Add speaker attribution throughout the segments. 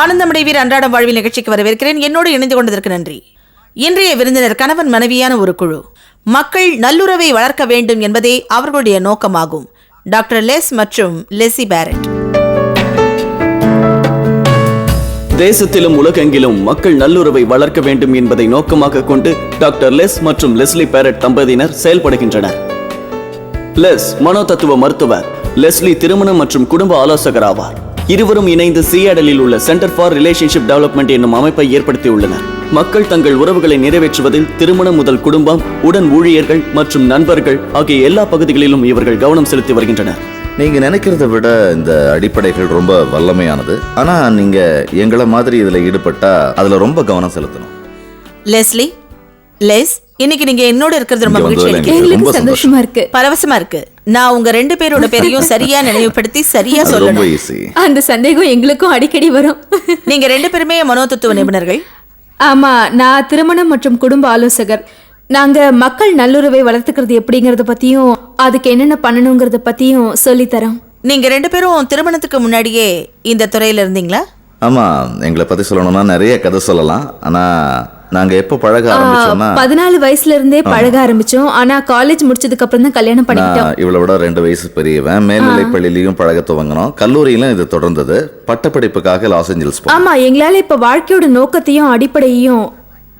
Speaker 1: ஆனந்தமடைவீர் அன்றாடம் வாழ்வில் நிகழ்ச்சிக்கு வரவேற்கிறேன். என்னோடு இணைந்து கொண்டதற்கு நன்றி. இன்றைய விருந்தினர் கணவன் மனைவியான ஒரு குழு. மக்கள் நல்லுறவை வளர்க்க வேண்டும் என்பதே அவர்களுடைய நோக்கமாகும். டாக்டர் லெஸ் மற்றும் லெசி பேரட்.
Speaker 2: தேசத்திலும் உலகெங்கிலும் மக்கள் நல்லுறவை வளர்க்க வேண்டும் என்பதை நோக்கமாக கொண்டு டாக்டர் லெஸ் மற்றும் லெஸ்லி பேரட் தம்பதியினர் செயல்படுகின்றனர். லெஸ் மனோதத்துவ மருத்துவர் லெஸ்லி திருமணம் மற்றும் குடும்ப ஆலோசகர் ஆவார். இருவரும் இணைந்து சியாடலில் உள்ள சென்டர் ஃபார் ரிலேஷன்ஷிப் டெவலப்மெண்ட் என்னும் அமைப்பை ஏற்படுத்தியுள்ளனர். மக்கள் தங்கள் உறவுகளை நிறைவேற்றுவதில் திருமணம் முதல் குடும்பம் உடன் ஊழியர்கள் மற்றும் நண்பர்கள் ஆகிய எல்லா பகுதிகளிலும் இவர்கள் கவனம் செலுத்தி வருகின்றனர்.
Speaker 3: நீங்க நினைக்கிறத விட இந்த அடிப்படைகள் ரொம்ப வல்லமையானது. ஆனா நீங்க எங்களை மாதிரி இதுல ஈடுபட்டா அதுல ரொம்ப கவனம் செலுத்தணும்.
Speaker 1: லெஸ்லி லெஸ் இன்னைக்கு நீங்க என்னோட இருக்கிறது ரொம்ப மகிழ்ச்சி
Speaker 4: எங்களுக்கு சந்தோஷமா. இருக்கு.
Speaker 1: பரவசமா இருக்கு. நான் உங்க ரெண்டு பேரோட பேரையும் சரியா நினைவுபடுத்தி சரியா சொல்லணும்.
Speaker 4: அந்த சந்தேகம் எங்களுக்கும் அடிக்கடி வரும்.
Speaker 1: நீங்க ரெண்டு பேருமே மனோதத்துவ நிபுணர்கள்.
Speaker 4: ஆமா நான் திருமணம் மற்றும் குடும்ப ஆலோசகர். நாங்க மக்கள் நல்லுறவை வளர்த்துக்கிறது எப்படிங்கறத பத்தியும் அதுக்கு என்னென்ன பண்ணணுங்கிறத பத்தியும் சொல்லித் தரோம்
Speaker 1: நீங்க ரெண்டு பேரும் திருமணத்துக்கு முன்னாடியே இந்த துறையில இருந்தீங்களா?
Speaker 3: ஆமா எங்களை பத்தி சொல்லணும்னா நிறைய கதை சொல்லலாம். ஆனா நாங்க எப்ப பழக ஆரம்பிச்சோம்னா
Speaker 4: பதினாலு வயசுல இருந்தே பழக ஆரம்பிச்சோம். ஆனா காலேஜ் முடிச்சதுக்கு அப்புறம் தான் கல்யாணம் பண்ணிக்கிட்டோம்
Speaker 3: நான் இவளை விட ரெண்டு வயசு பெரியவன். மேல்நிலை பள்ளியிலையும் பழக துவங்கினோம். கல்லூரியிலும் இது தொடர்ந்தது. பட்டப்படிப்புக்காக லாஸ் ஏஞ்சல்ஸ்
Speaker 4: ஆமா எங்களால இப்ப வாழ்க்கையோட நோக்கத்தையும் அடிப்படையையும்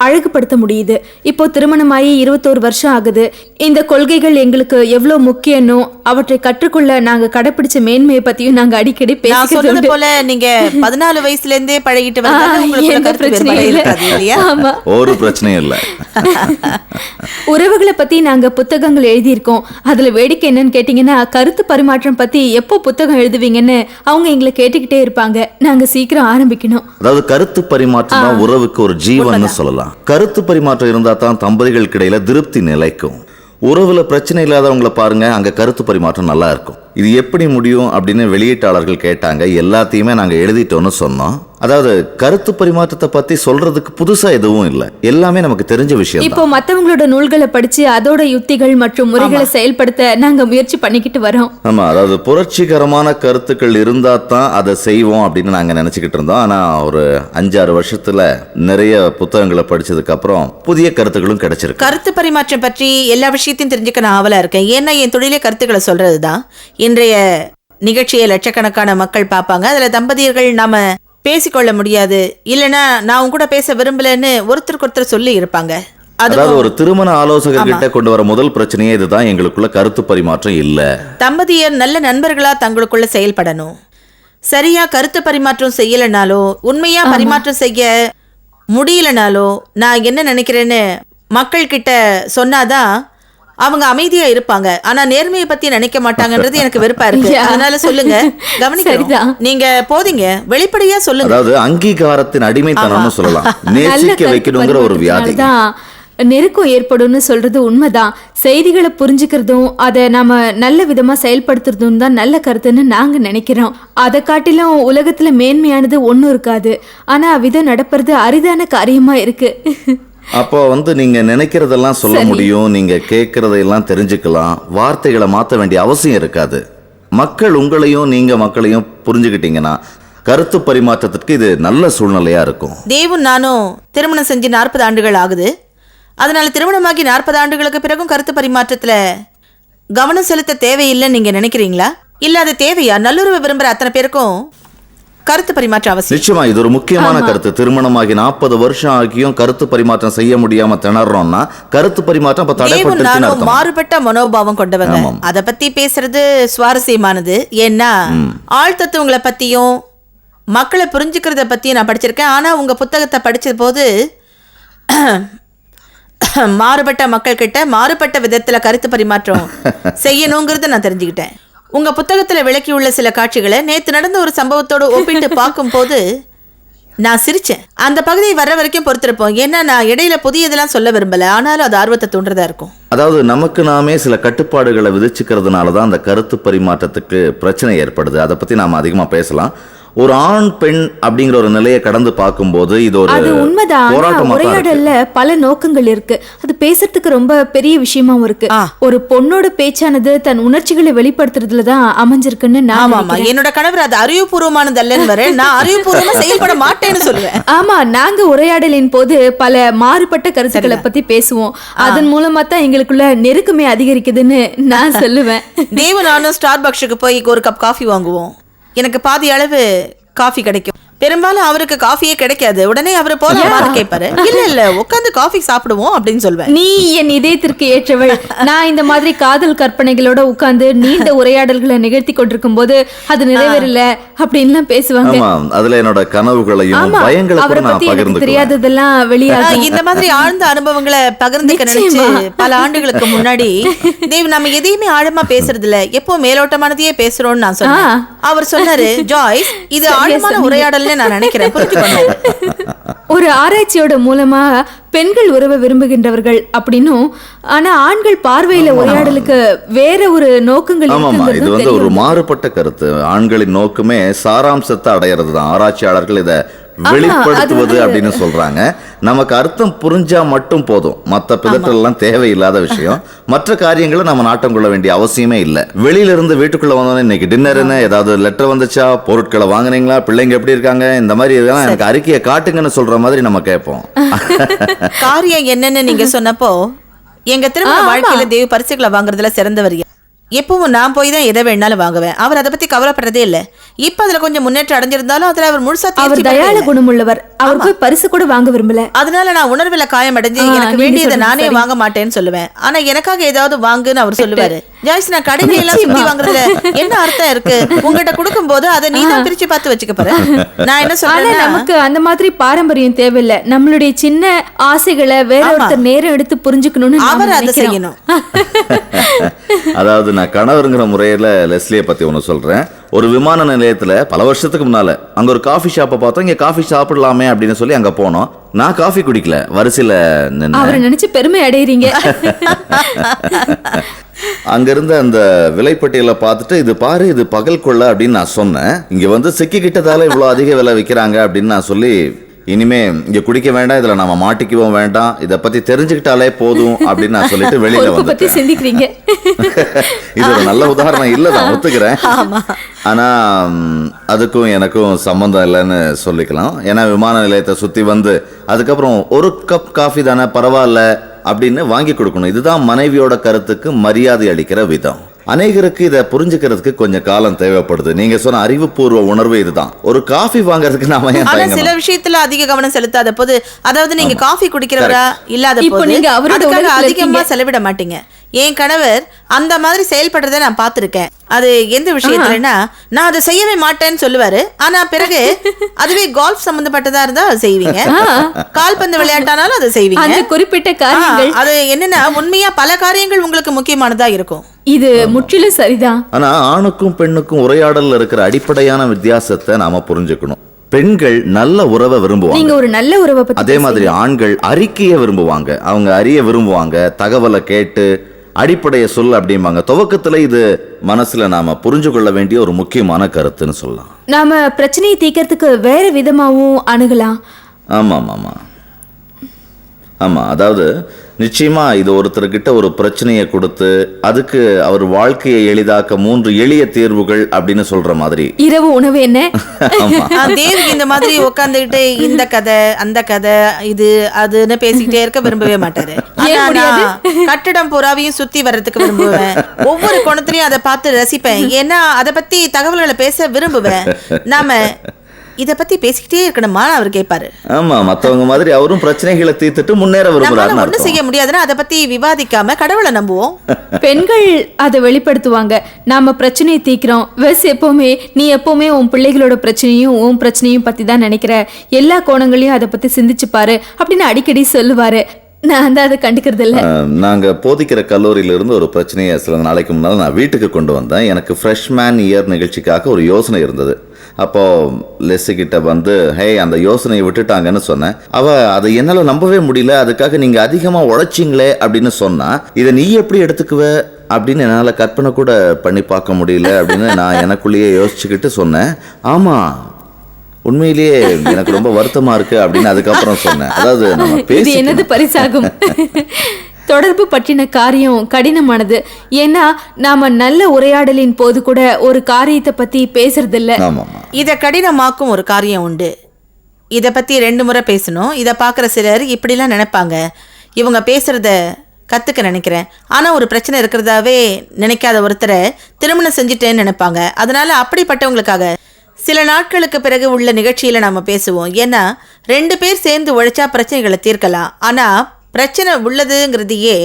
Speaker 4: அழகுபடுத்த முடியுது. இப்போ திருமணமாகி இருபத்தோரு வருஷம் ஆகுது. இந்த கொள்கைகள் எங்களுக்கு எவ்வளவு முக்கியம்னோ அவற்றை கற்றுக்கொள்ள நாங்க கடைபிடிச்ச மேன்மையை பத்தியும் நாங்க அடிக்கடி பேசிக்கிறோம்
Speaker 1: போல நீங்க பதினாலு வயசுல இருந்தே பழகிட்டு
Speaker 4: பிரச்சனையும் இல்ல. ஆமா.
Speaker 3: ஒரு பிரச்சனையும் இல்லை.
Speaker 4: உறவுகளை பத்தி நாங்க புத்தகங்கள் எழுதியிருக்கோம். அதுல வேடிக்கை என்னன்னு கேட்டீங்கன்னா கருத்து பரிமாற்றம் பத்தி எப்போ புத்தகம் எழுதுவீங்கன்னு அவங்க எங்களை கேட்டுக்கிட்டே இருப்பாங்க. நாங்க சீக்கிரம் ஆரம்பிக்கணும்.
Speaker 3: அதாவது கருத்து பரிமாற்றம் தான் உறவுக்கு ஒரு ஜீவன்னு சொல்லலாம். கருத்து பரிமாற்றம் இருந்தா தான் தம்பதிகளுக்கு இடையில திருப்தி நிலைக்கும். உறவுல பிரச்சனை இல்லாதவங்கள பாருங்க அங்க கருத்து பரிமாற்றம் நல்லா இருக்கும். இது எப்படி முடியும் அப்படின்னு வெளியீட்டாளர்கள் கேட்டாங்க. எல்லாத்தையுமே நாங்கள் எழுதிட்டோம்னு சொன்னோம். அதாவது கருத்து பரிமாற்றத்தை பத்தி சொல்றதுக்கு புதுசா எதுவும் இல்லை. எல்லாமே நமக்கு தெரிஞ்ச விஷயம்
Speaker 4: இப்போ மத்தவங்களோட நூல்களை படிச்சு அதோட யுக்திகள் மற்றும் முறைகளை செயல்படுத்த நாங்க முயற்சி பண்ணிக்கிட்டு வரோம்.
Speaker 3: ஆமா அதாவது புரட்சிகரமான கருத்துக்கள் இருந்தா தான் அதை செய்வோம் அப்படின்னு நாங்க நினைச்சுக்கிட்டு இருந்தோம். ஆனா ஒரு அஞ்சாறு வருஷத்துல நிறைய புத்தகங்களை படிச்சதுக்கு அப்புறம் புதிய கருத்துக்களும் கிடைச்சிருக்கு.
Speaker 1: கருத்து பரிமாற்றம் பற்றி எல்லா விஷயத்தையும் தெரிஞ்சுக்க நான் ஆவலா இருக்கேன். ஏன்னா என் தொழிலே கருத்துக்களை சொல்றதுதான். இன்றைய நிகழ்ச்சியை லட்சக்கணக்கான மக்கள் பார்ப்பாங்க. அதுல தம்பதியர்கள் நாம பேசிக்கொள்ள முடியாது. இல்லைன்னா நான் உன் கூட பேச விரும்பலன்னு ஒருத்தருக்கு ஒருத்தர் சொல்லி இருப்பாங்க. அது
Speaker 3: அதாவது ஒரு திருமண ஆலோசகர் கிட்ட கொண்டு வர முதல் பிரச்சனையே இதுதான். எங்களுக்குள்ள கருத்து பரிமாற்றம் இல்ல.
Speaker 1: தம்பதியர் நல்ல நண்பர்களா தங்களுக்குள்ள செயல்படணும். சரியா கருத்து பரிமாற்றம் செய்யலைனாலோ உண்மையா பரிமாற்றம் செய்ய முடியலனாலோ நான் என்ன நினைக்கிறேன்னு மக்கள் கிட்ட சொன்னாதான் அவங்க அமைதியா இருப்பாங்க. ஆனா நேர்மையை பத்தி நினைக்க மாட்டாங்கன்றது எனக்கு வெறுப்பா இருக்கு. அதனால சொல்லுங்க. கவனிக்கிறோம். நீங்க போதீங்க. வெளிப்படையா சொல்லுங்க.
Speaker 3: அதாவது அங்கீகாரத்தின் அடிமைத்தனம்னு சொல்லலாம்.
Speaker 4: நல்ல
Speaker 3: நேசிக்க
Speaker 4: கருத்து
Speaker 3: வைக்கணுங்கிற ஒரு வியாதி.
Speaker 4: நெருக்கம் ஏற்படும்னு சொல்றது உண்மைதான். செய்திகளை புரிஞ்சுக்கிறதும் அதை நாம நல்ல விதமா செயல்படுத்துறதும் தான் நல்ல கருத்துன்னு நாங்க நினைக்கிறோம். அதை காட்டிலும் உலகத்துல மேன்மையானது ஒண்ணும் இருக்காது. ஆனா விதம் நடப்புறது அரிதான காரியமா இருக்கு.
Speaker 3: அப்போ வந்து நீங்க நினைக்கிறதெல்லாம் சொல்ல முடியும் நீங்க கேட்கறதையெல்லாம் தெரிஞ்சுக்கலாம் வார்த்தைகளை மாத்த வேண்டிய அவசியம் இருக்காது. மக்கள் உங்களையும் நீங்க மக்களையும் புரிஞ்சுக்கிட்டீங்கன்னா கருத்து பரிமாற்றத்திற்கு இது நல்ல சூழ்நிலையா இருக்கும்.
Speaker 1: தேவும் நானும் திருமணம் செஞ்சு நாற்பது ஆண்டுகள் ஆகுது. அதனால திருமணமாகி நாற்பது ஆண்டுகளுக்கு பிறகும் கருத்து பரிமாற்றத்துல கவனம் செலுத்த தேவையில்லைன்னு நீங்க நினைக்கிறீங்களா? இல்ல அது தேவையா? நல்லுறவை விரும்புற அத்தனை பேருக்கும் கருத்து பரிமாற்றம் அவசியம்.
Speaker 3: நிச்சயமா இது ஒரு முக்கியமான கருத்து. திருமணமாகி நாற்பது வருஷம் ஆகியும் கருத்து பரிமாற்றம் செய்ய முடியாம திணறோம்னா கருத்து பரிமாற்றம்
Speaker 1: நானும்
Speaker 3: அர்த்தம்.
Speaker 1: மாறுபட்ட மனோபாவம் கொண்டவங்க. அத பத்தி பேசுறது சுவாரஸ்யமானது. ஏன்னா ஆழ்த்தத்துவங்களை பத்தியும் மக்களை புரிஞ்சுக்கிறத பத்தியும் நான் படிச்சிருக்கேன். ஆனா உங்க புத்தகத்தை படிச்ச போது மாறுபட்ட மக்கள் கிட்ட மாறுபட்ட விதத்துல கருத்து பரிமாற்றம் செய்யணுங்கிறத நான் தெரிஞ்சுக்கிட்டேன். உங்க புத்தகத்துல விளக்கியுள்ள சில காட்சிகளை நேத்து நடந்த ஒரு சம்பவத்தோட ஒப்பிட்டு பார்க்கும்போது நான் சிரிச்சேன். அந்த பகுதியை வர்ற வரைக்கும் பொறுத்திருப்போம். ஏன்னா நான் இடையில புதியதெல்லாம் சொல்ல விரும்பல. ஆனாலும் அது ஆர்வத்தை தூண்டுறதா இருக்கும்.
Speaker 3: அதாவது நமக்கு நாமே சில கட்டுப்பாடுகளை விதிச்சுக்கிறதுனால தான் அந்த கருத்து பரிமாற்றத்துக்கு பிரச்சனை ஏற்படுது. அதை பற்றி நாம் அதிகமாக பேசலாம். ஒரு ஆண் பெண் அப்படிங்கிற ஒரு நிலையை கடந்து பார்க்கும்போது இது ஒரு
Speaker 4: அது உண்மைதான். உரையாடல்ல பல நோக்கங்கள் இருக்கு. அது பேசுறதுக்கு ரொம்ப பெரிய விஷயமாவும் இருக்கு. ஒரு பொண்ணோட பேச்சானது தன் உணர்ச்சிகளை வெளிப்படுத்துறதுல தான் அமைஞ்சிருக்குன்னு நான்
Speaker 1: ஆமா. என்னோட கணவர் அது அறிவுபூர்வமானது அல்லன்னு வர நான் அறிவுபூர்வமா செயல்பட மாட்டேன்னு சொல்லுவேன்.
Speaker 4: ஆமா நாங்க உரையாடலின் போது பல மாறுபட்ட கருத்துக்களை பத்தி பேசுவோம். அதன் மூலமா தான் எங்களுக்குள்ள நெருக்கமே அதிகரிக்குதுன்னு நான் சொல்லுவேன்.
Speaker 1: தேவ நானும் ஸ்டார் பக்ஸுக்கு போய் ஒரு கப் காஃபி வாங்குவோம். எனக்கு பாதி அளவு காஃபி கிடைக்கும். பெரும்பாலும் அவருக்கு காஃபியே கிடைக்காது. உடனே அவர் போலாமான்னு கேட்பாரு இல்ல இல்ல உட்காந்து காஃபி சாப்பிடுவோம் அப்படின்னு சொல்வேன்.
Speaker 4: நீ என் இதயத்திற்கு ஏற்றவள். நான் இந்த மாதிரி காதல் கற்பனைகளோட உட்கார்ந்து நீண்ட உரையாடல்களை நிகழ்த்தி கொண்டிருக்கும் போது அது நிறைவேறல அப்படின்லாம் பேசுவாங்க.
Speaker 3: ஆமா அதுல என்னோட கனவுகளையும்
Speaker 4: அவரை பத்தி எனக்கு தெரியாததெல்லாம் வெளியாகும்.
Speaker 1: இந்த மாதிரி ஆழ்ந்த அனுபவங்களை பகிர்ந்துக்க நினைச்சு. பல ஆண்டுகளுக்கு முன்னாடி தேவ் நம்ம எதையுமே ஆழமா பேசுறது இல்ல எப்போ மேலோட்டமானதையே பேசுறோம்னு நான் சொன்னேன். அவர் சொன்னாரு ஜாய்ஸ் இது ஆழமான உரையாடல்னு நான் நினைக்கிறேன்.
Speaker 4: ஒரு ஆராய்ச்சியோட மூலமா பெண்கள் உறவை விரும்புகின்றவர்கள் அப்படின்னும் ஆனா ஆண்கள் பார்வையில உரையாடலுக்கு வேற ஒரு நோக்கங்கள்
Speaker 3: ஆமாமா இது வந்து ஒரு. மாறுபட்ட கருத்து. ஆண்களின் நோக்கமே சாராம்சத்தை அடையிறது தான் ஆராய்ச்சியாளர்கள் இதை வெளிப்படுத்துவது அப்படின்னு சொல்றாங்க. நமக்கு அர்த்தம் புரிஞ்சா மட்டும் போதும். மத்த பிதற்றல் எல்லாம் தேவையில்லாத விஷயம். மற்ற காரியங்களை நம்ம நாட்டம் கொள்ள வேண்டிய அவசியமே இல்ல. வெளியில இருந்து வீட்டுக்குள்ள வந்தோன்னே இன்னைக்கு டின்னர் என்ன ஏதாவது லெட்டர் வந்துச்சா பொருட்களை வாங்குனீங்களா பிள்ளைங்க எப்படி இருக்காங்க இந்த மாதிரி இதெல்லாம் எனக்கு அறிக்கையை காட்டுங்கன்னு சொல்ற மாதிரி நம்ம கேட்போம்.
Speaker 1: காரியம் என்னன்னு நீங்க சொன்னப்போ எங்க திருமண வாழ்க்கையில தேவ பரிசுகளை வாங்குறதுல சிறந்தவர் எப்பவும் நான் போய் தான் எதை வேணாலும் வாங்குவேன். அவர் அதை பத்தி கவலைப்படுறதே இல்ல. இப்ப அதுல கொஞ்சம் முன்னேற்றம் அடைஞ்சிருந்தாலும் அதுல அவர் முழுசா
Speaker 4: அவர்
Speaker 1: இல்ல.
Speaker 4: குணமுள்ளவர். அவர் போய் பரிசு கூட வாங்க விரும்பல.
Speaker 1: அதனால நான் உணர்வுல காயம் அடைஞ்சு எனக்கு வேண்டியதை நானே. வாங்க மாட்டேன்னு சொல்லுவேன். ஆனா எனக்காக ஏதாவது வாங்குன்னு அவர் சொல்லுவாரு. ஜாய்ஸ் நான் கடையில எல்லாம் சுத்தி. வாங்குறதுல என்ன அர்த்தம் இருக்கு? உங்ககிட்ட கொடுக்கும் போது அதை நீ தான் பிரிச்சு பார்த்து வச்சுக்க போற. நான் என்ன
Speaker 4: ஆனா
Speaker 1: சொல்றேன்னா
Speaker 4: நமக்கு அந்த மாதிரி பாரம்பரியம் தேவையில்ல. நம்மளுடைய சின்ன ஆசைகளை வேற. ஒருத்தர் நேரம் எடுத்து புரிஞ்சுக்கணும்னு
Speaker 1: அவர் அதை. செய்யணும்.
Speaker 3: அதாவது நான் கணவருங்கிற முறையில லெஸ்லியை பத்தி ஒன்று சொல்றேன். ஒரு விமான நிலையத்துல பல வருஷத்துக்கு முன்னால அங்க ஒரு காஃபி ஷாப்பை பார்த்தோம். இங்க காஃபி சாப்பிடலாமே அப்படின்னு சொல்லி அங்க போனோம். நான் காஃபி குடிக்கல. வரிசையில நின்று
Speaker 4: நினைச்சு பெருமை அடையறீங்க.
Speaker 3: அங்க இருந்த அந்த விலைப்பட்டியலை பார்த்துட்டு இது பாரு இது பகல் கொள்ள அப்படின்னு நான் சொன்னேன். இங்க வந்து சிக்கிக்கிட்டதால இவ்வளவு அதிக விலை விற்கிறாங்க அப்படின்னு நான் சொல்லி இனிமே இங்க குடிக்க வேண்டாம் இதுல நம்ம மாட்டிக்கவும் வேண்டாம். இத பத்தி தெரிஞ்சுக்கிட்டாலே போதும் அப்படின்னு நான் சொல்லிட்டு வெளியில வந்துட்டேன்.
Speaker 4: சிந்திக்கிறீங்க.
Speaker 3: இது ஒரு நல்ல உதாரணம். இல்ல நான் ஒத்துக்கிறேன். ஆனா அதுக்கும் எனக்கும் சம்மந்தம் இல்லைன்னு சொல்லிக்கலாம். ஏன்னா விமான நிலையத்தை சுத்தி வந்து அதுக்கப்புறம் ஒரு கப் காஃபி தானே பரவாயில்ல அப்படின்னு வாங்கி கொடுக்கணும். இதுதான் மனைவியோட கருத்துக்கு மரியாதை அளிக்கிற விதம். அநேகருக்கு இதை புரிஞ்சுக்கிறதுக்கு கொஞ்சம் காலம் தேவைப்படுது. நீங்க சொன்ன அறிவுபூர்வ உணர்வு இதுதான். ஒரு காஃபி வாங்குறதுக்கு நாம
Speaker 1: ஆனா? சில விஷயத்துல அதிக கவனம் செலுத்தாத போது அதாவது நீங்க காஃபி குடிக்கிறவரா இல்லாத
Speaker 4: இப்போ
Speaker 1: போது
Speaker 4: நீங்க அவரோட
Speaker 1: அதிகமா. செலவிட மாட்டீங்க. என் கணவர் அந்த மாதிரி செயல்படுறதை நான் பார்த்திருக்கேன். அது எந்த விஷயத்துலன்னா நான் அதை செய்யவே மாட்டேன்னு சொல்லுவாரு. ஆனா பிறகு அதுவே கால்ஃப் சம்பந்தப்பட்டதா இருந்தா அதை செய்வீங்க. கால்பந்து விளையாட்டானாலும் அதை செய்வீங்க.
Speaker 4: அந்த குறிப்பிட்ட காரியங்கள்.
Speaker 1: அது என்னன்னா உண்மையா பல காரியங்கள் உங்களுக்கு முக்கியமானதா இருக்கும்.
Speaker 4: இது முற்றிலும் சரிதான்.
Speaker 3: ஆனா ஆணுக்கும் பெண்ணுக்கும் உரையாடல்ல இருக்கிற அடிப்படையான வித்தியாசத்தை நாம புரிஞ்சுக்கணும். பெண்கள் நல்ல உறவை விரும்புவாங்க.
Speaker 4: நீங்க ஒரு நல்ல உறவை பத்தி
Speaker 3: அதே மாதிரி ஆண்கள் அறிக்கையை விரும்புவாங்க. அவங்க அறிய விரும்புவாங்க. தகவலை கேட்டு அடிப்படையை சொல் அப்படிம்பாங்க. துவக்கத்துல இது மனசுல நாம புரிஞ்சு கொள்ள வேண்டிய ஒரு முக்கியமான கருத்துன்னு சொல்லலாம்.
Speaker 4: நாம பிரச்சனையை தீர்க்கறதுக்கு வேற விதமாவும் அணுகலாம்.
Speaker 3: ஆமா ஆமா ஆமா ஆமா அதாவது நிச்சயமா இது ஒருத்தர்கிட்ட ஒரு பிரச்சனையை கொடுத்து அதுக்கு அவர் வாழ்க்கையை எளிதாக்க மூன்று எளிய தீர்வுகள் அப்படின்னு சொல்ற மாதிரி.
Speaker 4: இரவு உணவு என்ன?
Speaker 1: தேவிக்கு இந்த மாதிரி உட்காந்துக்கிட்டு இந்த கதை அந்த கதை இது அதுன்னு பேசிக்கிட்டே இருக்க விரும்பவே மாட்டாரு. கட்டடம் பூராவையும் சுத்தி வர்றதுக்கு விரும்புவேன். ஒவ்வொரு கோணத்திலையும் அதை பார்த்து ரசிப்பேன். ஏன்னா அதை பத்தி தகவல்களை பேச விரும்புவேன். நாம இத பத்தி பேசிக்கிட்டே இருக்கணுமா? அவர் கேட்பாரு
Speaker 3: ஆமா மத்தவங்க மாதிரி அவரும் பிரச்சனைகளை தீர்த்துட்டு முன்னேற விரும்புறாருன்னு
Speaker 1: ஒண்ணும் செய்ய முடியாதுன்னா அதை பத்தி விவாதிக்காம கடவுளை நம்புவோம்.
Speaker 4: பெண்கள் அதை வெளிப்படுத்துவாங்க. நாம பிரச்சனையை தீக்கிறோம் வெஸ் எப்பவுமே நீ எப்பவுமே உன் பிள்ளைகளோட பிரச்சனையும் உன் பிரச்சனையும் பத்தி தான் நினைக்கிற. எல்லா கோணங்களையும் அதை பத்தி சிந்திச்சு பாரு அப்படின்னு அடிக்கடி சொல்லுவாரு. நான் தான் அதை கண்டுக்கிறது இல்ல
Speaker 3: அஹ், நாங்க போதிக்கிற கல்லூரியில இருந்து ஒரு பிரச்சனையை சில நாளைக்கு முன்னால் நான் வீட்டுக்கு கொண்டு வந்தேன். எனக்கு ஃப்ரெஷ்மேன் இயர் நிகழ்ச்சிக்காக ஒரு யோசனை இருந்தது. அப்போ லெஸ்ஸு கிட்ட வந்து ஹே அந்த யோசனையை விட்டுட்டாங்கன்னு சொன்னேன். அவ அதை என்னால நம்பவே முடியல. அதுக்காக நீங்க அதிகமா உழைச்சிங்களே அப்படின்னு சொன்னா இதை நீ எப்படி எடுத்துக்குவ? அப்படின்னு என்னால் கற்பனை கூட பண்ணி பார்க்க முடியல அப்படின்னு நான் எனக்குள்ளேயே யோசிச்சுக்கிட்டு சொன்னேன். ஆமாம் உண்மையிலேயே எனக்கு ரொம்ப வருத்தமா இருக்கு அப்படின்னு அதுக்கப்புறம் சொன்னேன். அதாவது நம்ம
Speaker 4: இது என்னது
Speaker 3: பேசி
Speaker 4: பரிசாகும்? தொடர்பு பற்றின காரியம் கடினமானது. ஏன்னா நாம நல்ல உரையாடலின் போது கூட ஒரு காரியத்தை பத்தி பேசுறதில்ல.
Speaker 1: இதை கடினமாக்கும் ஒரு காரியம் உண்டு. இதை பற்றி ரெண்டு முறை பேசணும். இதை பார்க்குற சிலர் இப்படிலாம் நினைப்பாங்க. இவங்க பேசுகிறத கற்றுக்க நினைக்கிறேன். ஆனால் ஒரு பிரச்சனை இருக்கிறதாவே நினைக்காத ஒருத்தரை திருமணம் செஞ்சுட்டேன்னு நினைப்பாங்க. அதனால் அப்படிப்பட்டவங்களுக்காக சில நாட்களுக்கு பிறகு உள்ள நிகழ்ச்சியில் நாம் பேசுவோம். ஏன்னா ரெண்டு பேர் சேர்ந்து உழைச்சா பிரச்சனைகளை தீர்க்கலாம். ஆனால் பிரச்சனை உள்ளதுங்கிறதையே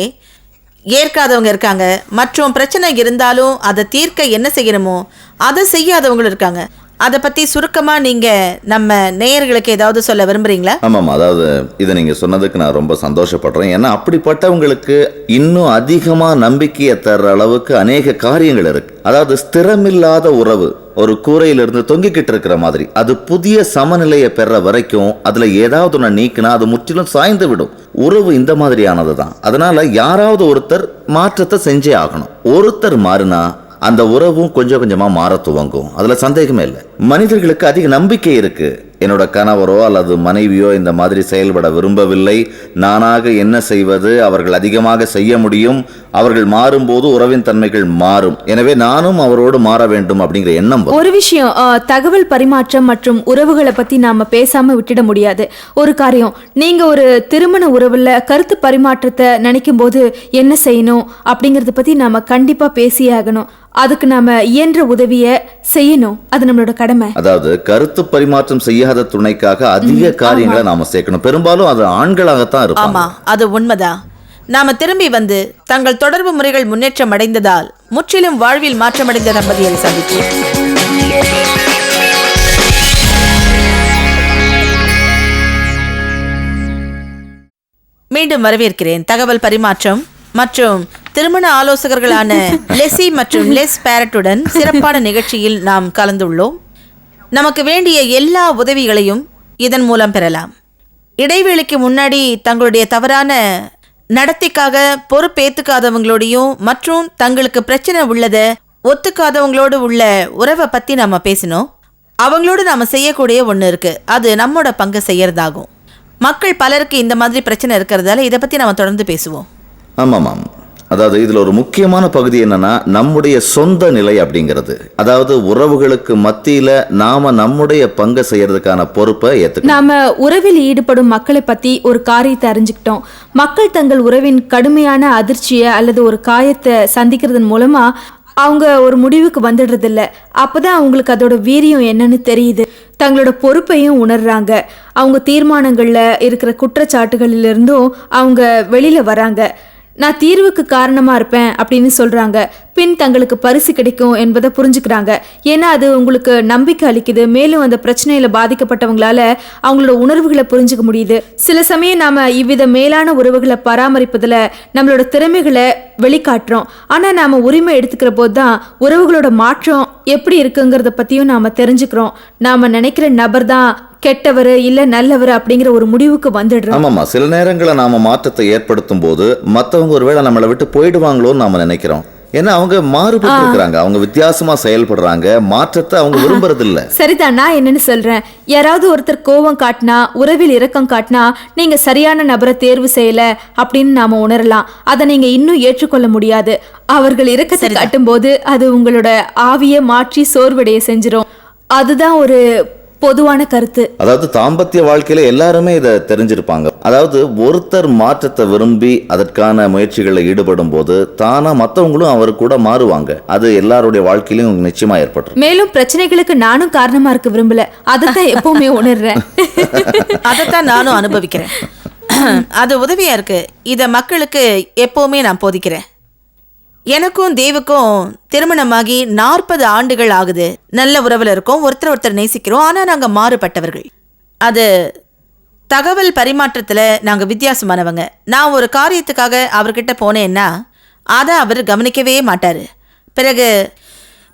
Speaker 1: ஏற்காதவங்க இருக்காங்க. மற்றும் பிரச்சனை இருந்தாலும் அதை தீர்க்க என்ன செய்யணுமோ அதை செய்யாதவங்களும் இருக்காங்க. அதை பற்றி சுருக்கமாக நீங்கள் நம்ம நேயர்களுக்கு ஏதாவது சொல்ல விரும்புகிறீங்களா
Speaker 3: ஆமாம் அதாவது இதை நீங்கள் சொன்னதுக்கு நான் ரொம்ப சந்தோஷப்படுறேன். ஏன்னா அப்படிப்பட்டவங்களுக்கு இன்னும் அதிகமாக நம்பிக்கையை தர்ற அளவுக்கு அநேக காரியங்கள் இருக்கு. அதாவது ஸ்திரமில்லாத உறவு ஒரு கூரையிலிருந்து தொங்கிக்கிட்டு இருக்கிற மாதிரி. அது புதிய சமநிலையை பெற வரைக்கும் அதில் ஏதாவது ஒன்று நீக்கினா அது முற்றிலும் சாய்ந்து விடும். உறவு இந்த மாதிரியானது தான் அதனால் யாராவது ஒருத்தர் மாற்றத்தை செஞ்சே ஆகணும். ஒருத்தர் மாறினா அந்த உறவும் கொஞ்சம் கொஞ்சமாக மாற துவங்கும். அதில் சந்தேகமே இல்லை. மனிதர்களுக்கு அதிக நம்பிக்கை இருக்கு. என்னோட கணவரோ அல்லது மனைவியோ இந்த மாதிரி செயல்பட விரும்பவில்லை. நானாக என்ன செய்வது? அவர்கள் அதிகமாக செய்ய முடியும். அவர்கள் மாறும்போது உறவின் தன்மைகள் மாறும். எனவே நானும் அவரோடு மாற வேண்டும் அப்படிங்கிற எண்ணம்
Speaker 4: ஒரு விஷயம் தகவல் பரிமாற்றம் மற்றும் உறவுகளை பத்தி நாம பேசாம விட்டுட முடியாது. ஒரு காரியம் நீங்க ஒரு திருமண உறவுல கருத்து பரிமாற்றத்தை நினைக்கும் போது என்ன செய்யணும் அப்படிங்கறத பத்தி நாம கண்டிப்பா பேசியே ஆகணும். அதுக்கு நாம இயன்ற உதவிய செய்யணும். அது நம்மளோட கடமை.
Speaker 3: அதாவது கருத்து பரிமாற்றம் செய்யாத துணைக்காக அதிக காரியங்களை நாம சேர்க்கணும். பெரும்பாலும் அது ஆண்களாகத்தான் இருப்பாங்க.
Speaker 1: ஆமாம் அது உண்மைதான் நாம் திரும்பி வந்து தங்கள் தொடர்பு முறைகள் முன்னேற்றம் அடைந்ததால் முற்றிலும் வாழ்வில் மாற்றமடைந்த தம்பதியை சந்தித்தோம் மீண்டும் வரவேற்கிறேன். தகவல் பரிமாற்றம் மற்றும் திருமண ஆலோசகர்களான லெசி மற்றும் லெஸ் பேரட்டுடன் சிறப்பான நிகழ்ச்சியில் நாம் கலந்துள்ளோம். நமக்கு வேண்டிய எல்லா உதவிகளையும் இதன் மூலம் பெறலாம். இடைவேளைக்கு முன்னாடி தங்களுடைய தவறான நடத்தைக்காக பொறுப்பேத்துக்காதவங்களோடையும் மற்றும் தங்களுக்கு பிரச்சனை உள்ளதை ஒத்துக்காதவங்களோடு உள்ள உறவை பத்தி நாம பேசினோம். அவங்களோடு நாம செய்யக்கூடிய ஒன்று இருக்கு. அது நம்மோட பங்கு செய்யறதாகும். மக்கள் பலருக்கு இந்த மாதிரி பிரச்சனை இருக்கிறதால இதை பத்தி நம்ம தொடர்ந்து பேசுவோம்.
Speaker 3: ஆமாம் ஆமாம். அதாவது இதில் ஒரு முக்கியமான பகுதி என்னன்னா நம்முடைய சொந்த நிலை அப்படிங்கிறது. அதாவது உறவுகளுக்கு மத்தியில நாம நம்முடைய பங்கு செய்யறதுக்கான பொறுப்பை ஏத்துக்கணும்.
Speaker 4: நாம உறவில் ஈடுபடும் மக்களை பத்தி ஒரு காரியத்தை அறிஞ்சுக்கிட்டோம். மக்கள் தங்கள் உறவின் கடுமையான அதிர்ச்சியை அல்லது ஒரு காயத்தை சந்திக்கிறதன் மூலமா அவங்க ஒரு முடிவுக்கு வந்துடுறது இல்லை அப்போதான் அவங்களுக்கு அதோட வீரியம் என்னன்னு தெரியுது. தங்களோட பொறுப்பையும் உணர்றாங்க. அவங்க தீர்மானங்களில் இருக்கிற குற்றச்சாட்டுகளிலிருந்தும் அவங்க வெளியில வராங்க. நான் தீர்வுக்கு காரணமாக இருப்பேன் அப்படின்னு சொல்கிறாங்க பின் தங்களுக்கு பரிசு கிடைக்கும் என்பதை புரிஞ்சுக்கிறாங்க. ஏன்னா அது உங்களுக்கு நம்பிக்கை அளிக்குது. மேலும் அந்த பிரச்சனையில பாதிக்கப்பட்டவங்களால அவங்களோட உணர்வுகளை புரிஞ்சுக்க முடியுது. சில சமயம் நாம இவ்வித மேலான உறவுகளை பராமரிப்பதுல நம்மளோட திறமைகளை வெளிக்காட்டுறோம். ஆனா நாம உரிமை எடுத்துக்கிற போது தான் உறவுகளோட மாற்றம் எப்படி இருக்குங்கிறத பத்தியும் நாம தெரிஞ்சுக்கிறோம். நாம நினைக்கிற நபர் தான் கெட்டவர் இல்ல நல்லவர் அப்படிங்கிற ஒரு முடிவுக்கு வந்துடுறோம்.
Speaker 3: ஆமாமா சில நேரங்களில் நாம மாற்றத்தை ஏற்படுத்தும் போது மத்தவங்க ஒருவேளை நம்மளை விட்டு போயிடுவாங்களோன்னு நாம நினைக்கிறோம். ஏன்னா அவங்க மாறுபட்டு இருக்கிறாங்க அவங்க வித்தியாசமா செயல்படுறாங்க. மாற்றத்தை அவங்க விரும்புறது இல்ல
Speaker 4: சரிதான் நான் என்னன்னு சொல்றேன். யாராவது ஒருத்தர் கோவம் காட்டினா உறவில் இரக்கம் காட்டினா நீங்க சரியான நபரை தேர்வு செய்யல அப்படின்னு நாம உணரலாம். அதை நீங்க இன்னும் ஏற்றுக்கொள்ள முடியாது. அவர்கள் இரக்கத்தை காட்டும்போது அது உங்களோட ஆவியை மாற்றி சோர்வடைய செஞ்சிரும். அதுதான் ஒரு பொதுவான கருத்து.
Speaker 3: அதாவது தாம்பத்திய வாழ்க்கையில எல்லாருமே இதை தெரிஞ்சிருப்பாங்க. அதாவது ஒருத்தர் மாற்றத்தை விரும்பி அதற்கான முயற்சிகளில் ஈடுபடும் போது தானா மத்தவங்களும் அவர் கூட மாறுவாங்க. அது எல்லாருடைய வாழ்க்கையிலும் நிச்சயமா ஏற்பட்டுரும்.
Speaker 4: மேலும் பிரச்சனைகளுக்கு நானும் காரணமா இருக்க விரும்பல. அதைத்தான் எப்பவுமே உணர்றேன்.
Speaker 1: அதைத்தான் நானும் அனுபவிக்கிறேன். அது உதவியா இருக்கு. இதை மக்களுக்கு எப்பவுமே நான் போதிக்கிறேன். எனக்கும் தேவுக்கும் திருமணமாகி நாற்பது ஆண்டுகள் ஆகுது. நல்ல உறவில் இருக்கோம். ஒருத்தர் ஒருத்தர் நேசிக்கிறோம். ஆனால் நாங்கள் மாறுபட்டவர்கள். அது தகவல் பரிமாற்றத்தில் நாங்கள் வித்தியாசமானவங்க. நான் ஒரு காரியத்துக்காக அவர்கிட்ட போனேன்னா அதை அவர் கவனிக்கவே மாட்டார். பிறகு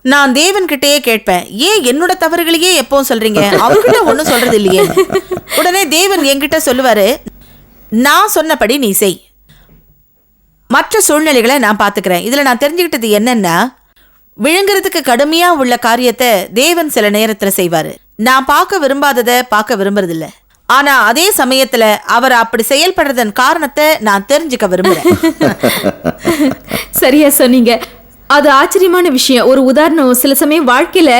Speaker 1: நான் தேவன்கிட்டயே கேட்பேன் ஏன் என்னோட தவறுகளையே எப்பவும் சொல்றீங்க? அவர்கிட்ட ஒன்றும் சொல்றது இல்லையே உடனே தேவன் என்கிட்ட சொல்லுவாரு நான் சொன்னபடி நீ செய். மற்ற சூழ்நிலைகளை நான் பார்த்துக்கிறேன். இதில் நான் தெரிஞ்சுக்கிட்டது என்னென்னா விழுங்குறதுக்கு கடுமையாக உள்ள காரியத்தை தேவன் சில நேரத்தில் செய்வார். நான் பார்க்க விரும்பாததை பார்க்க விரும்புறதில்ல. ஆனா அதே சமயத்துல அவர் அப்படி செயல்படுறதன் காரணத்தை நான் தெரிஞ்சுக்க விரும்புறேன்.
Speaker 4: சரியா சொன்னீங்க. அது ஆச்சரியமான விஷயம். ஒரு உதாரணம் சில சமயம் வாழ்க்கையில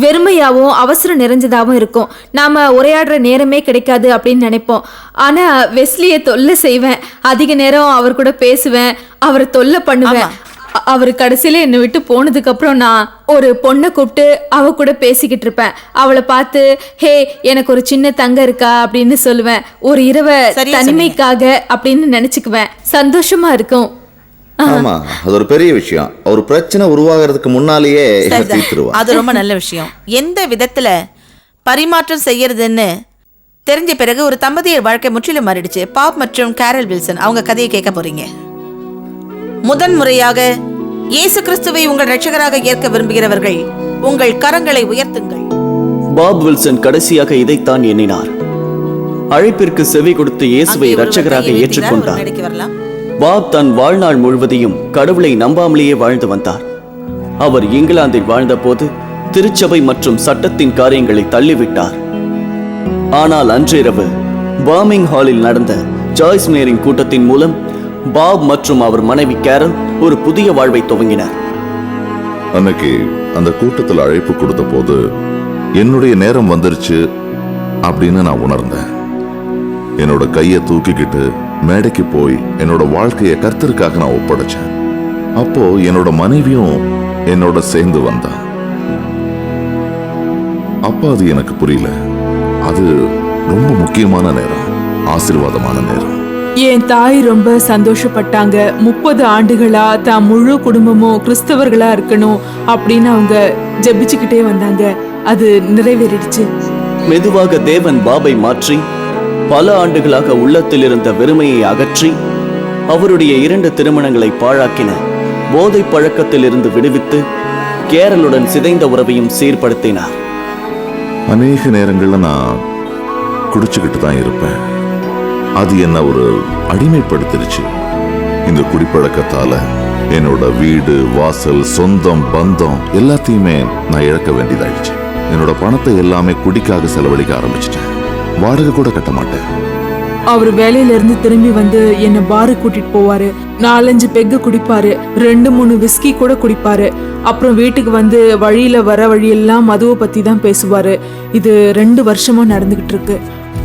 Speaker 4: வெறுமையாவும் அவசரம் நிறைஞ்சதாவும் இருக்கும். நாம உரையாடுற நேரமே கிடைக்காது அப்படின்னு நினைப்போம். ஆனா வெஸ்லியை தொல்லை செய்வேன். அதிக நேரம் அவர் கூட பேசுவேன். அவரை தொல்லை பண்ணுவேன். அவர் கடைசியில என்னை விட்டு போனதுக்கு அப்புறம் நான் ஒரு பொண்ணை கூப்பிட்டு அவ கூட பேசிக்கிட்டு இருப்பேன். அவளை பார்த்து ஹே எனக்கு ஒரு சின்ன தங்க இருக்கா? அப்படின்னு சொல்லுவேன். ஒரு இரவை தனிமைக்காக அப்படின்னு நினைச்சுக்குவேன். சந்தோஷமா இருக்கும்.
Speaker 5: ஆமா அது ஒரு பெரிய விஷயம். ஒரு பிரச்சனை உருவாகிறதுக்கு முன்னாலேயே. தீர்த்துருவா.
Speaker 1: அது ரொம்ப நல்ல விஷயம். எந்த விதத்துல பரிமாற்றம் செய்யறதுன்னு தெரிஞ்ச பிறகு ஒரு தம்பதியர் வாழ்க்கை முற்றிலும் மாறிடுச்சு. பாப் மற்றும் கேரல் வில்சன் அவங்க கதையை கேட்க போறீங்க. முதன் முறையாக இயேசு கிறிஸ்துவை உங்கள் ரட்சகராக ஏற்க விரும்புகிறவர்கள் உங்கள் கரங்களை உயர்த்துங்கள்.
Speaker 2: பாப் வில்சன் கடைசியாக இதைத்தான் எண்ணினார். அழைப்பிற்கு செவி கொடுத்து இயேசுவை
Speaker 1: ஒரு
Speaker 2: ஏற்றுக்கொண்டார். பாப் தன் வாழ்நாள் முழுவதையும் கடவுளை நம்பாமலேயே வாழ்ந்து வந்தார். அவர் இங்கிலாந்தில் வாழ்ந்தபோது திருச்சபை மற்றும் சட்டத்தின் காரியங்களை தள்ளிவிட்டார். ஆனால் அன்றிரவு பாமிங் ஹாலில் நடந்த ஜாய்ஸ் மேரின் கூட்டத்தின் மூலம் பாப் மற்றும் அவர் மனைவி கேரல் ஒரு புதிய வாழ்வை துவங்கினர்.
Speaker 3: அன்னைக்கு அந்த கூட்டத்தில் அழைப்பு கொடுத்த போது என்னுடைய நேரம் வந்துருச்சு அப்படின்னு நான் உணர்ந்தேன். என்னோட கையை தூக்கிக்கிட்டு மேடைக்கு போய் என்னோட வாழ்க்கையை கர்த்தருக்காக நான் ஒப்படைச்சேன். அப்போ என்னோட மனைவியும் என்னோட சேர்ந்து வந்தா அப்போ அது எனக்கு புரியல. அது ரொம்ப முக்கியமான நேரம். ஆசீர்வாதமான நேரம்.
Speaker 6: என் தாய் ரொம்ப சந்தோஷப்பட்டாங்க. முப்பது ஆண்டுகளா தான் முழு குடும்பமும் கிறிஸ்தவர்களா இருக்கணும் அப்படின்னு அவங்க ஜெபிச்சுக்கிட்டே வந்தாங்க. அது நிறைவேறிடுச்சு.
Speaker 2: மெதுவாக தேவன் பாபை மாற்றி பல ஆண்டுகளாக உள்ளத்தில் இருந்த வெறுமையை அகற்றி அவருடைய இரண்டு திருமணங்களை பாழாக்கின போதை பழக்கத்திலிருந்து விடுவித்து கேரளுடன் சிதைந்த உறவையும் சீர்படுத்தினார்.
Speaker 3: அநேக நேரங்களில் நான் குடிச்சுக்கிட்டு தான் இருப்பேன். அது என்ன ஒரு அடிமைப்படுத்திருச்சு. இந்த குடிப்பழக்கத்தால என்னோட வீடு வாசல் சொந்தம் பந்தம் எல்லாத்தையுமே நான் இழக்க வேண்டியதாயிடுச்சு. என்னோட பணத்தை எல்லாமே குடிக்காக செலவழிக்க ஆரம்பிச்சிட்டேன். வாடகை கூட கட்ட மாட்டேன்.
Speaker 6: அவர் வேலையில இருந்து திரும்பி வந்து என்னை பாரு கூட்டிட்டு போவாரு. நாலஞ்சு பெக்கு குடிப்பாரு. ரெண்டு மூணு விஸ்கி கூட குடிப்பாரு. அப்புறம் வீட்டுக்கு வந்து வழியில வர வழியெல்லாம் மதுவை பத்தி தான் பேசுவாரு. இது ரெண்டு வருஷமா நடந்துகிட்டு இருக்கு.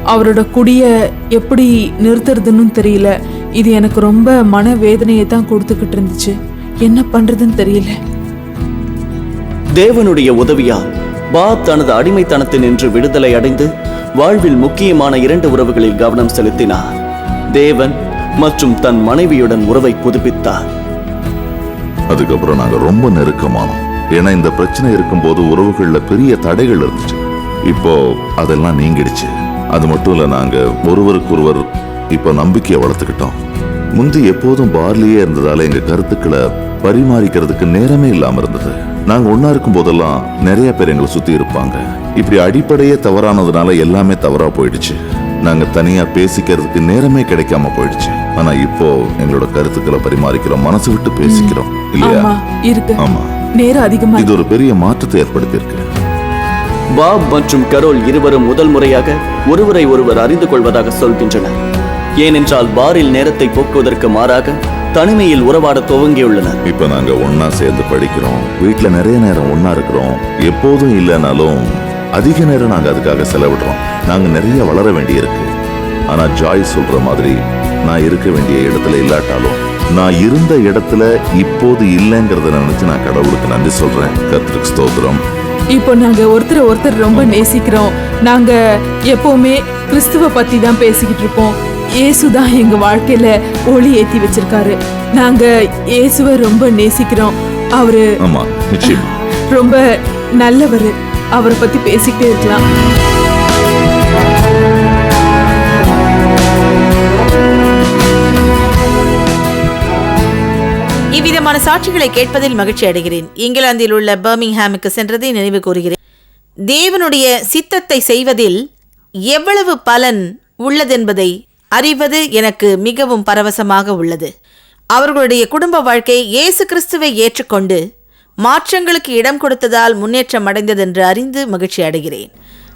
Speaker 6: அவரோட குடிய எப்படி நிறுத்துறதுன்னு தெரியல. இது எனக்கு ரொம்ப மனவேதனையை தான் கொடுத்துக்கிட்டு இருந்துச்சு. என்ன பண்றதுன்னு தெரியல.
Speaker 2: தேவனுடைய உதவியால் பாப் தனது அடிமைத்தனத்தினின்று விடுதலை அடைந்து வாழ்வில் முக்கியமான இரண்டு உறவுகளில் கவனம் செலுத்தினார். தேவன் மற்றும் தன் மனைவியுடன் உறவை புதுப்பித்தார்.
Speaker 3: அதுக்கப்புறம் நாங்க ரொம்ப நெருக்கமானோம். ஏன்னா இந்த பிரச்சனை இருக்கும்போது உறவுகள்ல பெரிய தடைகள் இருந்துச்சு. இப்போ அதெல்லாம் நீங்கிடுச்சு. அது மட்டும் இல்ல நாங்க ஒருவருக்கொருவர் இப்போ நம்பிக்கையை வளர்த்துக்கிட்டோம். முந்தி எப்போதும் பார்லியே இருந்ததால எங்க கருத்துக்களை பரிமாறிக்கிறதுக்கு நேரமே இல்லாம இருந்தது. நாங்க ஒன்னா இருக்கும் போதெல்லாம் நிறைய பேர் எங்களை சுத்தி இருப்பாங்க. இப்படி அடிப்படையே தவறானதுனால எல்லாமே தவறா போயிடுச்சு. நாங்க தனியா பேசிக்கிறதுக்கு நேரமே கிடைக்காம போயிடுச்சு. ஆனா இப்போ எங்களோட கருத்துக்களை பரிமாறிக்கிறோம் மனசு விட்டு பேசிக்கிறோம் இல்லையா?
Speaker 6: ஆமா இருக்கு.
Speaker 3: ஆமா.
Speaker 6: நேரம் அதிகமா
Speaker 3: இது ஒரு பெரிய மாற்றத்தை ஏற்படுத்தியிருக்கு.
Speaker 2: பாப் மற்றும் கரோல் இருவரும் முதல் முறையாக ஒருவரை ஒருவர் அறிந்து கொள்வதாக சொல்கின்றனர். ஏனென்றால் பாரில் நேரத்தை போக்குவதற்கு மாறாக தனிமையில் உறவாட துவங்கியுள்ளனர்.
Speaker 3: இப்ப நாங்க ஒண்ணா சேர்ந்து படிக்கிறோம். வீட்ல நிறைய நேரம் ஒண்ணா இருக்கிறோம். எப்போதும் இல்லைனாலும் அதிக நேரம் நாங்க அதுக்காக செலவிடுறோம். நாங்க நிறைய வளர வேண்டியிருக்கு. ஆனா ஜாய் சொல்ற மாதிரி நான் இருக்க வேண்டிய இடத்துல இல்லாட்டாலும் நான் இருந்த இடத்துல இப்போது இல்லைங்கிறத நினைச்சு நான் கடவுளுக்கு நன்றி சொல்றேன். கர்த்தருக்கு ஸ்தோத்திரம்.
Speaker 6: இப்போ நாங்க ஒருத்தரை ஒருத்தர் ரொம்ப நேசிக்கிறோம். நாங்க எப்பவுமே கிறிஸ்துவ பத்தி தான் பேசிக்கிட்டு இருப்போம். இயேசு தான் எங்க வாழ்க்கையில ஒளி ஏத்தி வச்சிருக்காரு. நாங்க இயேசுவை ரொம்ப நேசிக்கிறோம். அவரு
Speaker 3: ஆமா நிச்சயமா.
Speaker 6: ரொம்ப நல்லவர். அவரை பத்தி பேசிக்கிட்டே இருக்கலாம்.
Speaker 1: இவ்விதமான சாட்சிகளை கேட்பதில் மகிழ்ச்சி அடைகிறேன். இங்கிலாந்தில் உள்ள பர்மிங்ஹாமுக்கு சென்றதை நினைவு கூறுகிறேன். தேவனுடைய சித்தத்தை செய்வதில் எவ்வளவு பலன் உள்ளதென்பதை அறிவது எனக்கு மிகவும் பரவசமாக உள்ளது. அவர்களுடைய குடும்ப வாழ்க்கை இயேசு கிறிஸ்துவை ஏற்றுக்கொண்டு மாற்றங்களுக்கு இடம் கொடுத்ததால் முன்னேற்றம் அடைந்ததென்று அறிந்து மகிழ்ச்சி அடைகிறேன்.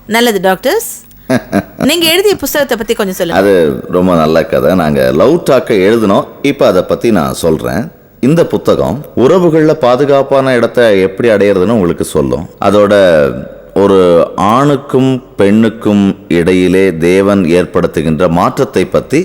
Speaker 1: நல்லது டாக்டர்ஸ். நீங்க எழுதிய புஸ்தகத்தை பத்தி கொஞ்சம் சொல்லுங்க.
Speaker 3: அது ரொம்ப நல்ல கதை. நாங்கள் லவ் டாக்கை எழுதினோம். இப்போ அதை பற்றி நான் சொல்கிறேன் இந்த புத்தகம் உறவுகளில் பாதுகாப்பான இடத்த எப்படி அடையிறதுன்னு உங்களுக்கு சொல்லும். அதோட ஒரு ஆணுக்கும் பெண்ணுக்கும் இடையிலே தேவன் ஏற்படுத்துகின்ற மாற்றத்தை பற்றி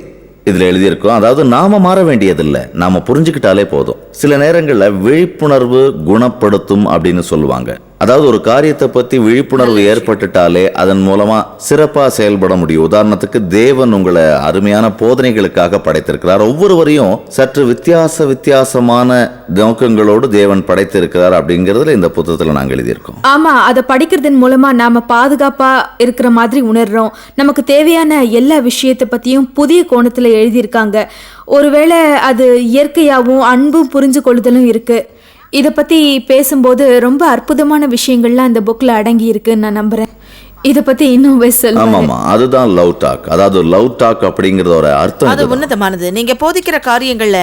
Speaker 3: இதில் எழுதியிருக்கோம். அதாவது நாம் மாற வேண்டியதில்லை. நாம் புரிஞ்சுக்கிட்டாலே போதும். சில நேரங்களில் விழிப்புணர்வு குணப்படுத்தும் அப்படின்னு சொல்லுவாங்க. அதாவது ஒரு காரியத்தை பத்தி விழிப்புணர்வு ஏற்பட்டுட்டாலே அதன் மூலமா சிறப்பா செயல்பட முடியும். உதாரணத்துக்கு தேவன் உங்களை அருமையான போதனைகளுக்காக படைத்திருக்கிறார். ஒவ்வொருவரையும் சற்று வித்தியாச வித்தியாசமான நோக்கங்களோடு தேவன் படைத்திருக்கிறார் அப்படிங்கிறதுல இந்த புத்தகத்துல நாங்கள் எழுதியிருக்கோம்.
Speaker 4: ஆமா அதை படிக்கிறதன் மூலமா நாம பாதுகாப்பா இருக்கிற மாதிரி உணர்றோம். நமக்கு தேவையான எல்லா விஷயத்தை பத்தியும் புதிய கோணத்துல எழுதியிருக்காங்க. ஒருவேளை அது இயற்கையாவும் அன்பும் புரிஞ்சு கொள்ளுதலும் இருக்கு. இதை பத்தி பேசும்போது ரொம்ப அற்புதமான விஷயங்கள்லாம் இந்த புக்ல அடங்கி இருக்குன்னு நான் நம்புறேன். இதை பத்தி இன்னும் வெஸ்
Speaker 3: ஆமா
Speaker 4: சொல்லுவாங்க
Speaker 3: ஆமா அதுதான் லவ் டாக் அதாவது லவ் டாக் அப்படிங்கிறதோட அர்த்தம்
Speaker 1: அது. உன்னதமானது. நீங்க போதிக்கிற காரியங்கள்ல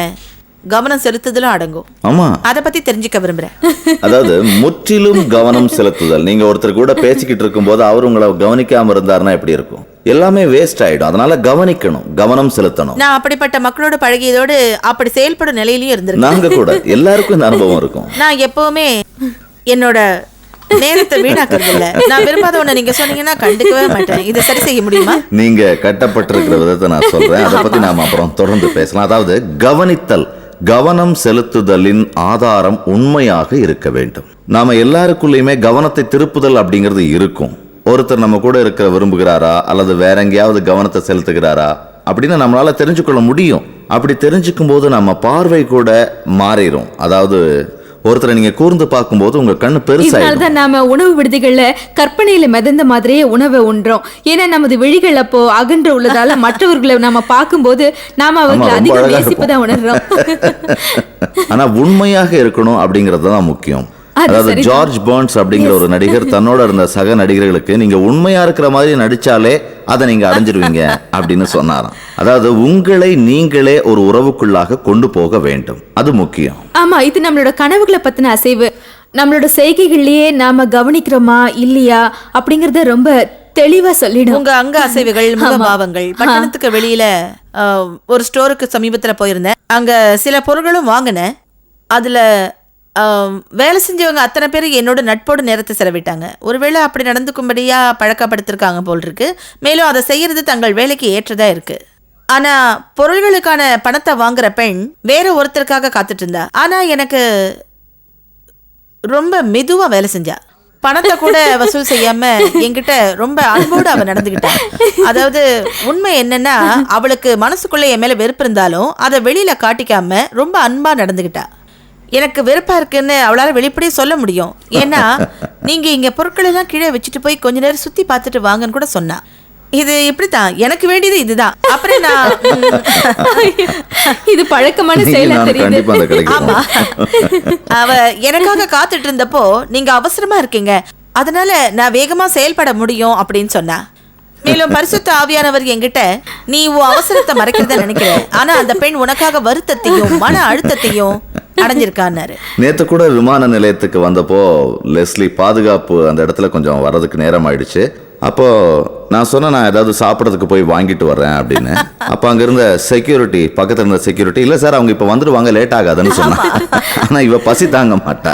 Speaker 1: கவனம் செலுத்துதலும் அடங்கும்.
Speaker 3: ஆமா.
Speaker 1: அதை பத்தி தெரிஞ்சுக்க விரும்புறேன்.
Speaker 3: அதாவது முற்றிலும் கவனம் செலுத்துதல். நீங்க ஒருத்தர் கூட பேசிக்கிட்டு இருக்கும்போது அவர் உங்களை கவனிக்காம இருந்தாருன்னா எப்படி இருக்கும்? எல்லாமே வேஸ்ட் ஆயிடும். அதனால கவனிக்கணும். கவனம் செலுத்தணும்.
Speaker 1: நான் அப்படிப்பட்ட மக்களோடு பழகியதோடு அப்படி செயல்படும் நிலையிலயும் இருந்திருக்கேன்
Speaker 3: நாங்க கூட. எல்லாருக்கும் இந்த அனுபவம் இருக்கும்.
Speaker 1: நான் எப்பவுமே என்னோட நேரத்தை வீணாக்குறது இல்ல நான் விரும்பாத ஒண்ணு நீங்க சொன்னீங்கன்னா கண்டுக்கவே மாட்டேன். இதை சரி செய்ய முடியுமா?
Speaker 3: நீங்க கட்டப்பட்டிருக்கிற விதத்தை நான் சொல்றேன். அதை பத்தி நாம அப்புறம் தொடர்ந்து பேசலாம். அதாவது கவனித்தல் கவனம் செலுத்துதலின் ஆதாரம் உண்மையாக இருக்க வேண்டும். நாம எல்லாருக்குள்ளேயுமே கவனத்தை திருப்புதல் அப்படிங்கிறது இருக்கும். ஒருத்தர் நம்ம கூட இருக்க விரும்புகிறாரா? அல்லது வேற எங்கேயாவது கவனத்தை செலுத்துகிறாரா? அப்படின்னு நம்மளால தெரிஞ்சுக்கொள்ள முடியும். அப்படி தெரிஞ்சுக்கும் போது நம்ம பார்வை கூட மாறிடும் அதாவது ஒருத்தரை நீங்க கூர்ந்து பார்க்கும்போது உங்க கண்ணு
Speaker 4: இதனாலதான் நாம உணவு விடுதிகள்ல கற்பனையில மிதந்த மாதிரியே உணவை உண்றோம். ஏன்னா நமது விழிகள் அப்போ அகன்று உள்ளதால மற்றவர்களை நாம பார்க்கும்போது நாம அவர்களை
Speaker 3: ரொம்ப
Speaker 4: அதிகம்
Speaker 3: அழகா
Speaker 4: நேசிப்பதா உணர்றோம்.
Speaker 3: ஆனா உண்மையாக இருக்கணும் அப்படிங்கிறது தான் முக்கியம். அதாவது. ஜார்ஜ் பர்ன்ஸ் அப்படிங்கிற ஒரு நடிகர் தன்னோட இருந்த சக நடிகர்களுக்கு நீங்க உண்மையா இருக்கிற மாதிரி நடிச்சாலே அதை நீங்க அடைஞ்சிருவீங்க அப்படின்னு சொன்னாராம். அதாவது உங்களை நீங்களே ஒரு உறவுக்குள்ளாக கொண்டு போக வேண்டும். அது முக்கியம்.
Speaker 4: ஆமா இது நம்மளோட கனவுகளை பத்தின அசைவு. நம்மளோட செய்கைகள்லயே நாம கவனிக்கிறோமா இல்லையா அப்படிங்கறத ரொம்ப தெளிவா சொல்லிடும்.
Speaker 1: உங்க அங்க அசைவுகள் முகபாவங்கள் பட்டணத்துக்கு வெளியில ஒரு ஸ்டோருக்கு சமீபத்துல போயிருந்தேன். அங்க சில பொருட்களும் வாங்கினேன். அதுல வேலை செஞ்சவங்க அத்தனை பேர் என்னோட நட்போடு நேரத்தை செலவிட்டாங்க. ஒருவேளை அப்படி நடந்துக்கும்படியாக பழக்கப்படுத்திருக்காங்க போல் இருக்கு மேலும் அதை செய்கிறது தங்கள் வேலைக்கு ஏற்றதாக இருக்கு. ஆனால் பொருள்களுக்கான பணத்தை வாங்குற பெண் வேற ஒருத்தருக்காக காத்துட்டு இருந்தா ஆனால் எனக்கு ரொம்ப மெதுவாக வேலை செஞ்சா. பணத்தை கூட வசூல் செய்யாம என்கிட்ட ரொம்ப அன்போடு அவ நடந்துகிட்டான் அதாவது உண்மை என்னன்னா அவளுக்கு மனசுக்குள்ள என் மேல வெறுப்பு இருந்தாலும் அதை வெளியில காட்டிக்காம ரொம்ப அன்பா நடந்துகிட்டா. எனக்கு வெறுப்பா இருக்குன்னு அவளால வெளிப்படையே சொல்ல முடியும். ஏன்னா நீங்க இங்க பொருட்கள் எல்லாம் கீழே வச்சுட்டு போய் கொஞ்ச நேரம் சுத்தி பார்த்துட்டு வாங்கன்னு கூட சொன்னா. இது இப்படித்தான். எனக்கு வேண்டியது இதுதான். அப்புறம் நான்
Speaker 4: இது பழக்கமான செயலா தெரியுது.
Speaker 1: ஆமா. அவ எனக்காக காத்துட்டு இருந்தப்போ நீங்க அவசரமா இருக்கீங்க. அதனால நான் வேகமா செயல்பட முடியும் அப்படின்னு சொன்னா. மேலும் பரிசுத்த ஆவியானவர் என்கிட்ட நீ உன் அவசரத்தை மறைக்கிறத நினைக்கிற. ஆனா அந்த பெண் உனக்காக வருத்தத்தையும் மன அழுத்தத்தையும் அடைஞ்சிருக்கான்னாரு.
Speaker 3: நேத்து கூட விமான நிலையத்துக்கு வந்தப்போ லெஸ்லி பாதுகாப்பு அந்த இடத்துல கொஞ்சம் வர்றதுக்கு நேரம் ஆயிடுச்சு அப்போ நான் சொன்னேன் நான் ஏதாவது சாப்பிட்றதுக்கு போய் வாங்கிட்டு வர்றேன் அப்படின்னு. அப்போ அங்க இருந்த செக்யூரிட்டி பக்கத்துல இருந்த செக்யூரிட்டி இல்ல சார் அவங்க இப்போ வந்துடுவாங்க லேட் ஆகாதுன்னு சொன்னான் ஆனா இவ பசி தாங்க மாட்டா.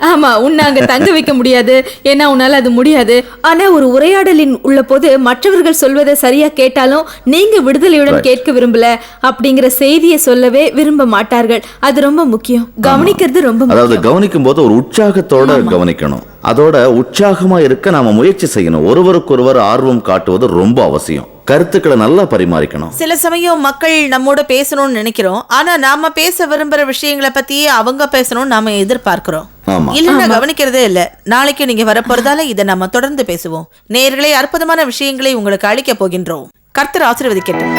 Speaker 4: ஆமா உன்னை அங்க தங்க வைக்க முடியாது. ஏன்னா உன்னால அது முடியாது. ஆனா ஒரு உரையாடலின் உள்ள போது மற்றவர்கள் சொல்வதை சரியா கேட்டாலும் நீங்க விடுதலையுடன் கேட்க விரும்பல அப்படிங்கிற செய்தியை சொல்லவே விரும்ப மாட்டார்கள். அது ரொம்ப முக்கியம். கவனிக்கிறது ரொம்ப.
Speaker 3: அதாவது கவனிக்கும் போது ஒரு உற்சாகத்தோட கவனிக்கணும். அதோட உற்சாகமா இருக்க நாம முயற்சி செய்யணும். ஒருவருக்கொருவர் ஆர்வம் காட்டுவது ரொம்ப அவசியம். கருத்துக்களை நல்லா பரிமாறிக்கணும்.
Speaker 1: சில சமயம் மக்கள் நம்மோட பேசணும்னு நினைக்கிறோம். ஆனா நாம பேச விரும்புற விஷயங்களை பத்தியே அவங்க பேசணும்னு நாம எதிர்பார்க்கிறோம்.
Speaker 3: ஆமா.
Speaker 1: இல்லைன்னா கவனிக்கிறதே இல்ல. நாளைக்கு நீங்க வரப்போறதால இதை நம்ம தொடர்ந்து பேசுவோம். நேயர்களே அற்புதமான விஷயங்களை உங்களுக்கு அளிக்க போகின்றோம். கர்த்தர் ஆசீர்வதிக்கட்டும்.